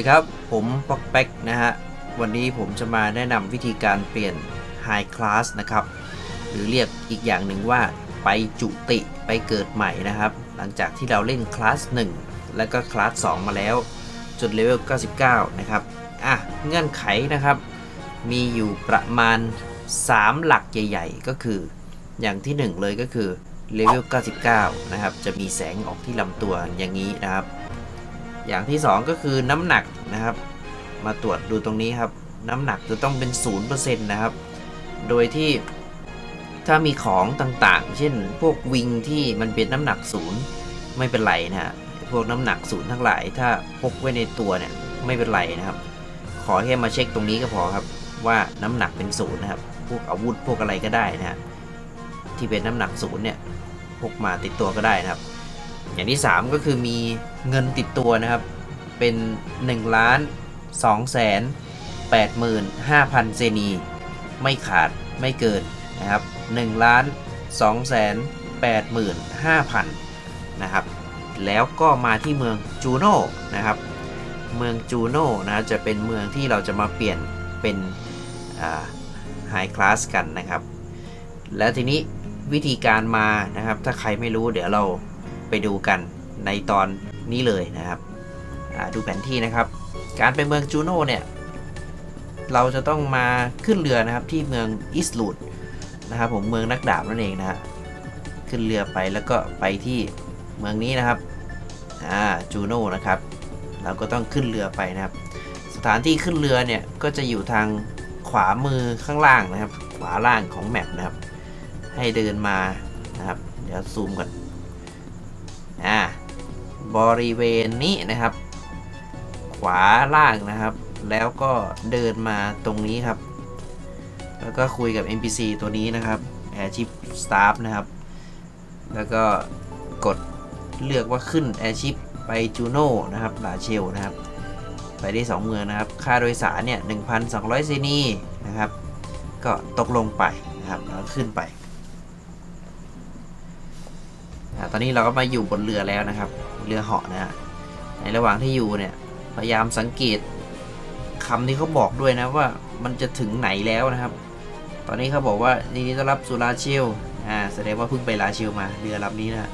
ดีครับ ผมป๊อกแป๊กนะฮะ วันนี้ผมจะมาแนะนำวิธีการเปลี่ยน High Class นะครับ หรือเรียกอีกอย่างหนึ่งว่าไปจุติไปเกิดใหม่นะครับ หลังจากที่เราเล่นคลาส 1 แล้วก็คลาส 2 มาแล้ว จนเลเวล 99 นะครับ อะ เงื่อนไขนะครับ มีอยู่ประมาณ 3 หลักใหญ่ ๆ ก็คือ อย่างที่ 1 เลยก็คือเลเวล 99 นะครับ จะมีแสงออกที่ลำตัวอย่างนี้นะครับ อย่างที่ 2 ก็คือน้ำหนักนะครับ มาตรวจดูตรงนี้ครับ น้ำหนักจะต้องเป็น 0%นะครับ โดยที่ถ้ามีของต่างๆ เช่นพวกวิงที่มันเป็นน้ำหนักศูนย์ไม่เป็นไรนะฮะพวกน้ำหนักศูนย์ทั้งหลาย ถ้าพกไว้ในตัวเนี่ยไม่เป็นไรนะครับ ขอแค่มาเช็คตรงนี้ก็พอครับ ว่าน้ำหนักเป็นศูนย์นะครับ พวกอาวุธพวกอะไรก็ได้นะฮะที่เป็นน้ำหนักศูนย์เนี่ยพกมาติดตัวก็ได้นะครับ อย่างที่ 3 ก็คือมีเงินติดตัวนะครับ เป็น1ล้าน2แสน8 5 0 0 0 เซนี ไม่ขาดไม่เกินนะครับ1ล้าน2แสน8 5 0 0 0 นะครับ แล้วก็มาที่เมืองจูโน่นะครับ เมืองจูโน่นะจะเป็นเมืองที่เราจะมาเปลี่ยนเป็นไฮคลาสกันนะครับ แล้วทีนี้วิธีการมานะครับ ถ้าใครไม่รู้เดี๋ยวเรา ไปดูกันในตอนนี้เลยนะครับดูแผนที่นะครับ การไปเมืองจูโน่เนี่ยเราจะต้องมาขึ้นเรือนะครับที่เมืองอิสลูดนะครับผมเมืองนักดาบนั่นเองนะฮะขึ้นเรือไปแล้วก็ไปที่เมืองนี้นะครับอ่าจูโน่นะครับ เราก็ต้องขึ้นเรือไปนะครับ สถานที่ขึ้นเรือเนี่ยก็จะอยู่ทางขวามือข้างล่างนะครับ ขวาล่างของแมปนะครับ ให้เดินมานะครับ เดี๋ยวซูมก่อน บริเวณนี้นะครับ ขวาล่างนะครับ แล้วก็เดินมาตรงนี้ครับ แล้วก็คุยกับ NPC ตัวนี้นะครับ Airship Staff นะครับ แล้วก็กดเลือกว่าขึ้น Airship ไปจูโน่นะครับลาเชลนะครับ ไปได้ 2 เมืองนะครับ ค่าโดยสารเนี่ย1,200เซนีนะครับ ก็ตกลงไปนะครับแล้วขึ้นไปตอนนี้เราก็มาอยู่บนเรือแล้วนะครับ เรือเหาะนะฮะในระหว่างที่อยู่เนี่ยพยายามสังเกตคำที่เขาบอกด้วยนะว่ามันจะถึงไหนแล้วนะครับ ตอนนี้เขาบอกว่ายินดีต้อนรับสู่ลาเชลอ่าแสดงว่าเพิ่งไปลาเชลมาเรือลำนี้นะ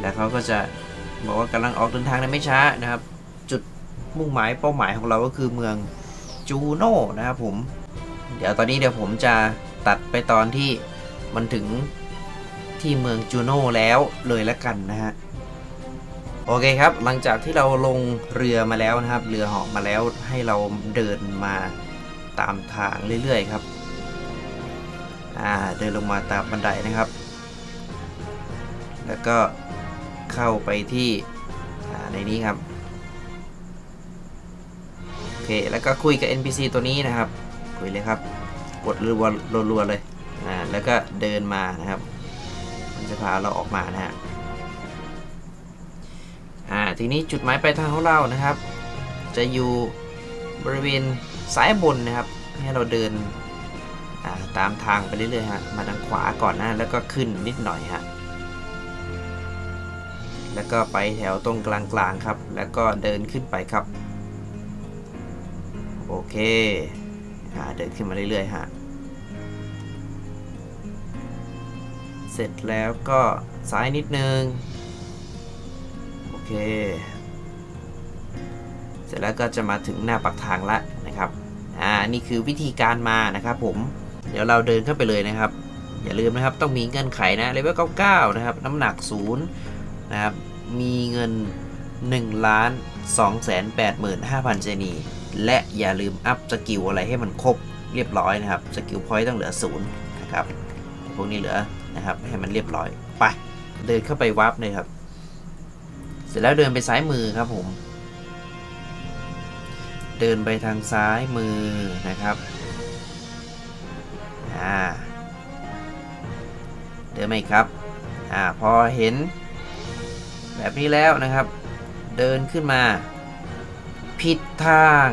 แล้วเขาก็จะบอกว่ากำลังออกเดินทางในไม่ช้านะครับ จุดมุ่งหมายเป้าหมายของเราก็คือเมืองจูโน่นะครับผม เดี๋ยวตอนนี้เดี๋ยวผมจะตัดไปตอนที่มันถึงที่เมืองจูโน่แล้วเลยละกันนะฮะ โอเคครับ หลังจากที่เราลงเรือมาแล้วนะครับ เรือเหาะมาแล้วให้เราเดินมาตามทางเรื่อยๆครับ อ่า เดินลงมาตามบันไดนะครับ แล้วก็เข้าไปที่อ่าในนี้ครับ โอเค แล้วก็คุยกับ NPC ตัวนี้นะครับ คุยเลยครับ กดรัวๆรัวๆเลย อ่า แล้วก็เดินมานะครับ มันจะพาเราออกมานะฮะ อ่าทีนี้จุดหมายปลายทางของเรานะครับ จะอยู่บริเวณซ้ายบนนะครับ ให้เราเดินาตามทางไปเรื่อยๆฮะมาทางขวาก่อนนะแล้วก็ขึ้นนิดหน่อยฮะแล้วก็ไปแถวตรงกลางๆครับ แล้วก็เดินขึ้นไปครับ โอเคอเดินขึ้นมาเรื่อยๆฮะเสร็จแล้วก็ซ้ายนิดนึง เค เสร็จแล้วก็จะมาถึงหน้าปักทางละนะครับ อ่า นี่คือวิธีการมานะครับผม เดี๋ยวเราเดินเข้าไปเลยนะครับ อย่าลืมนะครับต้องมีเงื่อนไขนะเลเวล99 นะครับ น้ำหนัก0นะครับ มีเงิน1ล้าน2 8 5 0 0 0เจนี และอย่าลืมอัพสกิลอะไรให้มันครบเรียบร้อยนะครับ สกิลพอยต์ต้องเหลือ0นะครับ พวกนี้เหลือนะครับให้มันเรียบร้อย ไป เดินเข้าไปวับเลยครับ สร็จแล้วเดินไปซ้ายมือครับผม เดินไปทางซ้ายมือนะครับอ่าเดินไหมครับอ่าพอเห็น แบบนี้แล้วนะครับ เดินขึ้นมา ผิดทาง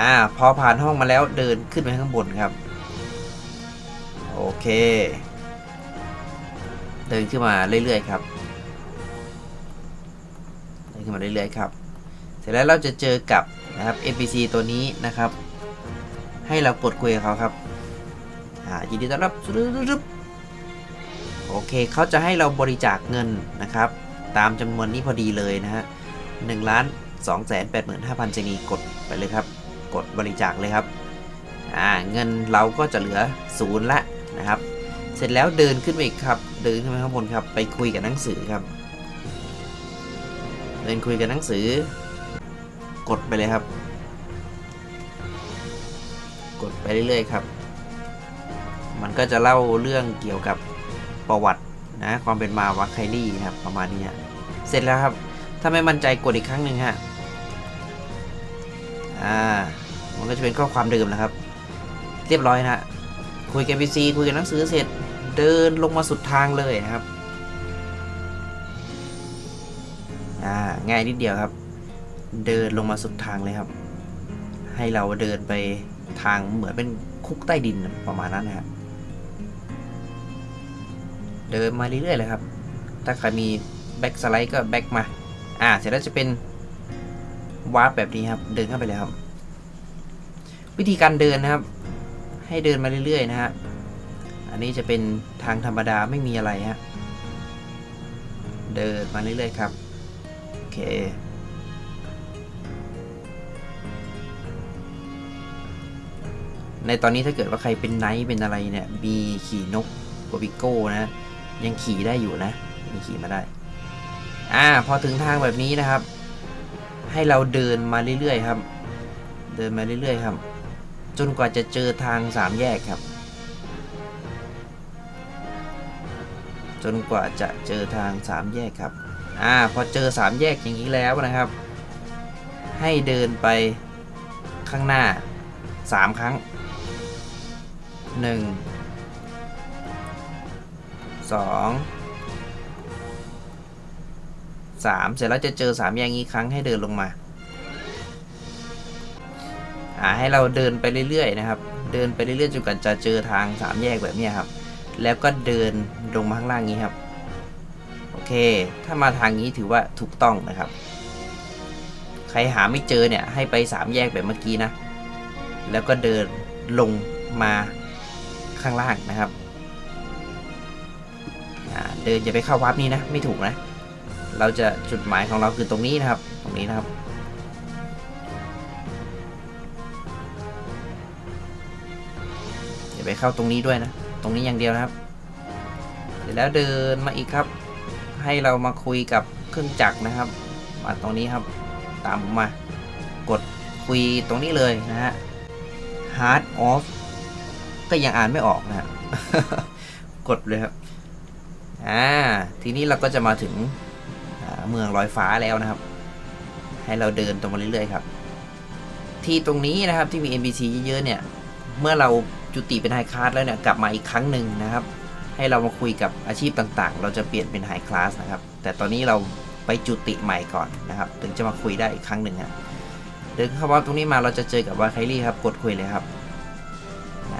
อ่าพอผ่านห้องมาแล้วเดินขึ้นไปข้างบนครับ เค เดินขึ้นมาเรื่อยๆครับ เดินขึ้นมาเรื่อยๆครับ เสร็จแล้วเราจะเจอกับนะครับ NPC ตัวนี้นะครับ ให้เรากดคุยกับเขาครับอ่ายินดีต้อนรับรึบโอเคเขาจะให้เราบริจาคเงินนะครับ ตามจำนวนนี้พอดีเลยนะฮะหนึ่งล้านสองแสนแปดหมื่นห้าพันเจนีกดไปเลยครับ กดบริจาคเลยครับอ่าเงินเราก็จะเหลือศูนย์ละ นะครับ เสร็จแล้วเดินขึ้นไปอีกครับ เดินขึ้นไปข้างบนครับ ไปคุยกับหนังสือครับ เดินคุยกับหนังสือ กดไปเลยครับ กดไปเรื่อยๆครับ มันก็จะเล่าเรื่องเกี่ยวกับประวัตินะความเป็นมาวัคไคลี่ครับประมาณนี้เสร็จแล้วครับ ถ้าไม่มั่นใจกดอีกครั้งหนึ่งฮะอ่ามันก็จะเป็นข้อความเดิมนะครับ เรียบร้อยนะ คุยกับ NPC คุยกับหนังสือเสร็จเดินลงมาสุดทางเลยนะครับ อ่า ง่ายนิดเดียวครับ เดินลงมาสุดทางเลยครับ ให้เราเดินไปทางเหมือนเป็นคุกใต้ดินประมาณนั้นนะครับเดินมาเรื่อยๆเลยครับ ถ้าใครมีแบ็กสไลด์ก็แบ็กมา อ่า เสร็จแล้วจะเป็นวาร์ปแบบนี้ครับ เดินเข้าไปเลยครับ วิธีการเดินนะครับ ให้เดินมาเรื่อยๆนะฮะ อันนี้จะเป็นทางธรรมดาไม่มีอะไรฮะ เดินมาเรื่อยๆครับ โอเค ในตอนนี้ถ้าเกิดว่าใครเป็นไนท์เป็นอะไรเนี่ยมีขี่นกโกบิโก้นะ ยังขี่ได้อยู่นะ ยังขี่มาได้ อ่า พอถึงทางแบบนี้นะครับ ให้เราเดินมาเรื่อยๆครับ เดินมาเรื่อยๆครับ จนกว่าจะเจอทางสามแยกครับ จนกว่าจะเจอทางสามแยกครับ อ่า พอเจอสามแยกอย่างนี้แล้วนะครับ ให้เดินไปข้างหน้าสามครั้งหนึ่งสองสามเสร็จแล้วจะเจอสามแยกนี้ครั้งให้เดินลงมา อ่าให้เราเดินไปเรื่อยๆนะครับ เดินไปเรื่อยๆจนกว่าจะเจอทางสามแยกแบบนี้ครับ แล้วก็เดินลงมาข้างล่างนี้ครับ โอเค ถ้ามาทางนี้ถือว่าถูกต้องนะครับ ใครหาไม่เจอเนี่ยให้ไปสามแยกแบบเมื่อกี้นะ แล้วก็เดินลงมาข้างล่างนะครับเดินอย่าไปเข้าวัดนี้นะ ไม่ถูกนะ เราจะจุดหมายของเราคือตรงนี้นะครับ ตรงนี้นะครับ ไปเข้าตรงนี้ด้วยนะ ตรงนี้อย่างเดียวนะครับ เสร็จแล้วเดินมาอีกครับ ให้เรามาคุยกับเครื่องจักรนะครับมาตรงนี้ครับ ตามผมมา กดคุยตรงนี้เลยนะฮะ hard off ก็ยังอ่านไม่ออกนะฮะกดเลยครับ อ่า ทีนี้เราก็จะมาถึงเมืองลอยฟ้าแล้วนะครับ ให้เราเดินตรงมาเรื่อยๆครับ ที่ตรงนี้นะครับที่มี NPC เยอะๆเนี่ย เมื่อเรา จุติเป็นไฮคลาสแล้วเนี่ยกลับมาอีกครั้งหนึ่งนะครับ ให้เรามาคุยกับอาชีพต่างๆ เราจะเปลี่ยนเป็นไฮคลาสนะครับ แต่ตอนนี้เราไปจุติใหม่ก่อนนะครับ ถึงจะมาคุยได้อีกครั้งหนึ่งฮะเดินเข้ามาตรงนี้มาเราจะเจอกับวาไคลี่ครับกดคุยเลยครับ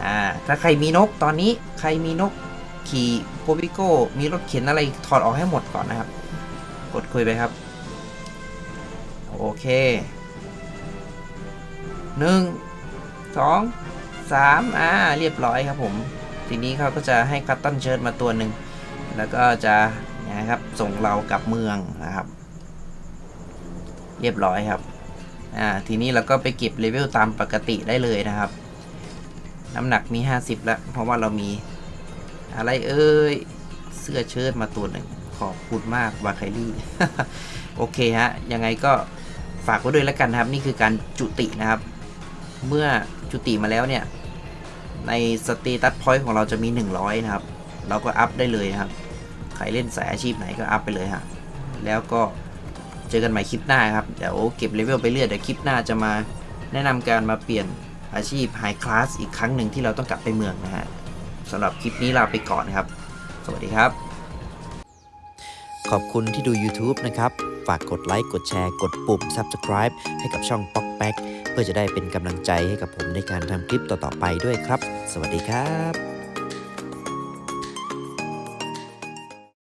อ่าถ้าใครมีนกตอนนี้ใครมีนกขี่โปบิโก้มีรถเข็นอะไรถอดออกให้หมดก่อนนะครับ กดคุยไปครับ โอเคหนึ่งสอง สามอ่าเรียบร้อยครับผม ทีนี้เขาก็จะให้คัตตันเชิร์ตมาตัวหนึ่ง แล้วก็จะนะครับส่งเรากลับเมืองนะครับ เรียบร้อยครับอ่าทีนี้เราก็ไปเก็บเลเวลตามปกติได้เลยนะครับ น้ำหนักมี 50 แล้ว เพราะว่าเรามีอะไรเอ่ยเสื้อเชิ้ตมาตัวหนึ่งขอบคุณมากวาไคลี่โอเคฮะ ยังไงก็ฝากไว้ด้วยแล้วกันครับ นี่คือการจุตินะครับ เมื่อจุติมาแล้วเนี่ย ในสตีตัสพอยต์ของเราจะมี 100 นะครับ เราก็อัพได้เลยนะครับ ใครเล่นสายอาชีพไหนก็อัพไปเลยฮะ แล้วก็เจอกันใหม่คลิปหน้าครับ เดี๋ยวเก็บเลเวลไปเรื่อยเดี๋ยวคลิปหน้าจะมาแนะนำการมาเปลี่ยนอาชีพไฮคลาสอีกครั้งหนึ่งที่เราต้องกลับไปเมืองนะฮะสำหรับคลิปนี้ลาไปก่อนครับ สวัสดีครับ ขอบคุณที่ดู YouTube นะครับ ฝากกดไลค์ กดแชร์ กดปุ่ม Subscribe ให้กับช่องป๊อกแป๊กเพื่อจะได้เป็นกำลังใจให้กับผมในการทำคลิปต่อๆไปด้วยครับ สวัสดีครับ